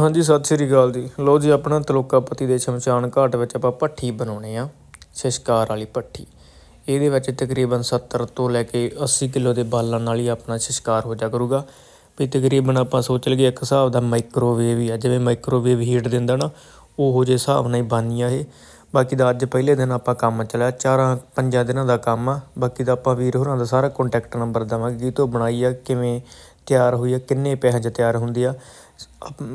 ਹਾਂਜੀ, ਸਤਿ ਸ੍ਰੀ ਅਕਾਲ ਜੀ। ਲੋ ਜੀ, ਆਪਣਾ ਤਲੋਕਾਪਤੀ ਦੇ ਸ਼ਮਸ਼ਾਨ ਘਾਟ ਵਿੱਚ ਆਪਾਂ ਭੱਠੀ ਬਣਾਉਣੇ ਆ, ਸ਼ਿਸ਼ਕਾਰ ਵਾਲੀ ਭੱਠੀ। ਇਹਦੇ ਵਿੱਚ ਤਕਰੀਬਨ 70 ਤੋਂ ਲੈ ਕੇ 80 ਕਿਲੋ ਦੇ ਬਾਲਣ ਨਾਲ ਹੀ ਆਪਣਾ ਸ਼ਿਸ਼ਕਾਰ ਹੋ ਜਾ ਕਰੂਗਾ। ਵੀ ਤਕਰੀਬਨ ਆਪਾਂ ਸੋਚ ਲਈਏ, ਇੱਕ ਹਿਸਾਬ ਦਾ ਮਾਈਕ੍ਰੋਵੇਵ ਹੀ ਆ। ਜਿਵੇਂ ਮਾਈਕ੍ਰੋਵੇਵ ਹੀਟ ਦਿੰਦਾ ਨਾ, ਉਹੋ ਜਿਹੇ ਹਿਸਾਬ ਨਾਲ ਹੀ ਬਣਨੀ ਆ ਇਹ। ਬਾਕੀ ਦਾ ਅੱਜ ਪਹਿਲੇ ਦਿਨ ਆਪਾਂ ਕੰਮ ਚਲਾਇਆ ਚਾਰਾਂ ਪੰਜਾਂ ਦਿਨਾਂ ਦਾ ਕੰਮ ਆ। ਬਾਕੀ ਦਾ ਆਪਾਂ ਵੀਰ ਹੋਰਾਂ ਦਾ ਸਾਰਾ ਕੰਟੈਕਟ ਨੰਬਰ ਦੇਵਾਂਗੇ, ਕਿ ਤੋਂ ਬਣਾਈ ਆ, ਕਿਵੇਂ ਤਿਆਰ ਹੋਈ ਆ, ਕਿੰਨੇ ਪੈਸੇ 'ਚ ਤਿਆਰ ਹੁੰਦੀ ਆ।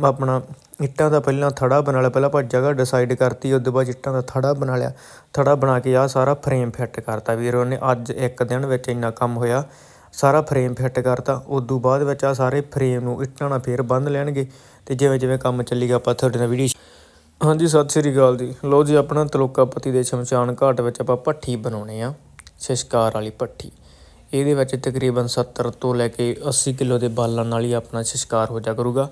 ਆਪਣਾ ਇੱਟਾਂ ਦਾ ਪਹਿਲਾਂ ਥੜਾ ਬਣਾ ਲਿਆ, ਪਹਿਲਾਂ ਆਪਾਂ ਜਗ੍ਹਾ ਡਿਸਾਈਡ ਕਰਤੀ ਉਸ ਤੋਂ ਬਾਅਦ ਇੱਟਾਂ ਦਾ ਥੜਾ ਬਣਾ ਲਿਆ। ਥੜਾ ਬਣਾ ਕੇ ਆ ਸਾਰਾ ਫਰੇਮ ਫਿੱਟ ਕਰਤਾ ਵੀਰ ਉਹਨੇ, ਅੱਜ ਇੱਕ ਦਿਨ ਵਿੱਚ ਇੰਨਾ ਕੰਮ ਹੋਇਆ। ਸਾਰਾ ਫਰੇਮ ਫਿੱਟ ਕਰਤਾ ਉਸ ਤੋਂ ਬਾਅਦ ਵਿੱਚ ਆ ਸਾਰੇ ਫਰੇਮ ਨੂੰ ਇੱਟਾਂ ਨਾਲ ਫੇਰ ਬੰਨ ਲੈਣਗੇ ਤੇ ਜਿਵੇਂ ਜਿਵੇਂ ਕੰਮ ਚੱਲੀਗਾ ਆਪਾਂ ਤੁਹਾਡੇ ਨਾਲ ਵੀਡੀਓ ਹਾਂਜੀ, ਸਤਿ ਸ੍ਰੀ ਅਕਾਲ ਜੀ। ਲੋ ਜੀ, ਆਪਣਾ ਤਲੋਕਾਪਤੀ ਦੇ ਸ਼ਮਸ਼ਾਨ ਘਾਟ ਵਿੱਚ ਆਪਾਂ ਭੱਠੀ ਬਣਾਉਣੇ ਆ, ਸ਼ਿਸ਼ਕਾਰ ਵਾਲੀ ਭੱਠੀ। ਇਹਦੇ ਵਿੱਚ ਤਕਰੀਬਨ 70 ਤੋਂ ਲੈ ਕੇ 80 ਕਿਲੋ ਦੇ ਬਾਲਾਂ ਨਾਲ ਹੀ ਆਪਣਾ ਸ਼ਿਸ਼ਕਾਰ ਹੋ ਜਾ ਕਰੂਗਾ।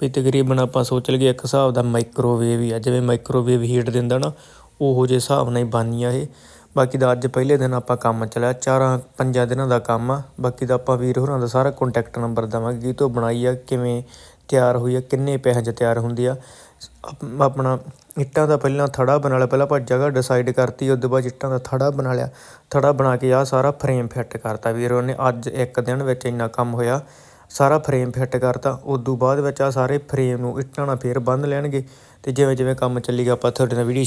ਵੀ ਤਕਰੀਬਨ ਆਪਾਂ ਸੋਚ ਲਈਏ ਇੱਕ ਹਿਸਾਬ ਦਾ ਮਾਈਕ੍ਰੋਵੇਵ ਹੀ ਆ। ਜਿਵੇਂ ਮਾਈਕ੍ਰੋਵੇਵ ਹੀਟ ਦਿੰਦਾ ਨਾ, ਉਹੋ ਜਿਹੇ ਹਿਸਾਬ ਨਾਲ ਹੀ ਬਣਨੀ ਆ ਇਹ। ਬਾਕੀ ਦਾ ਅੱਜ ਪਹਿਲੇ ਦਿਨ ਆਪਾਂ ਕੰਮ ਚਲਾਇਆ ਚਾਰਾਂ ਪੰਜਾਂ ਦਿਨਾਂ ਦਾ ਕੰਮ ਆ। ਬਾਕੀ ਦਾ ਆਪਾਂ ਵੀਰ ਹੋਰਾਂ ਦਾ ਸਾਰਾ ਕੰਟੈਕਟ ਨੰਬਰ ਦੇਵਾਂਗੇ, ਕਿ ਤੋਂ ਬਣਾਈ ਆ, ਕਿਵੇਂ ਤਿਆਰ ਹੋਈ ਆ, ਕਿੰਨੇ ਪੈਸੇ 'ਚ ਤਿਆਰ ਹੁੰਦੀ ਆ। ਆਪਣਾ ਇੱਟਾਂ ਦਾ ਪਹਿਲਾਂ ਥੜਾ ਬਣਾ ਲਿਆ, ਪਹਿਲਾਂ ਆਪਾਂ ਜਗ੍ਹਾ ਡਿਸਾਈਡ ਕਰਤੀ ਉਸ ਤੋਂ ਬਾਅਦ ਇੱਟਾਂ ਦਾ ਥੜਾ ਬਣਾ ਲਿਆ। ਥੜਾ ਬਣਾ ਕੇ ਆ ਸਾਰਾ ਫਰੇਮ ਫਿੱਟ ਕਰਤਾ ਵੀਰ ਉਹਨੇ, ਅੱਜ ਇੱਕ ਦਿਨ ਵਿੱਚ ਇੰਨਾ ਕੰਮ ਹੋਇਆ। ਸਾਰਾ ਫਰੇਮ ਫਿੱਟ ਕਰਤਾ ਉਸ ਤੋਂ ਬਾਅਦ ਵਿੱਚ ਆ ਸਾਰੇ ਫਰੇਮ ਨੂੰ ਇੱਟਾਂ ਨਾਲ ਫੇਰ ਬੰਨ ਲੈਣਗੇ। ਤੇ ਜਿਵੇਂ ਜਿਵੇਂ ਕੰਮ ਚੱਲੀਗਾ, ਆਪਾਂ ਤੁਹਾਡੇ ਨਾਲ ਵੀਡੀਓ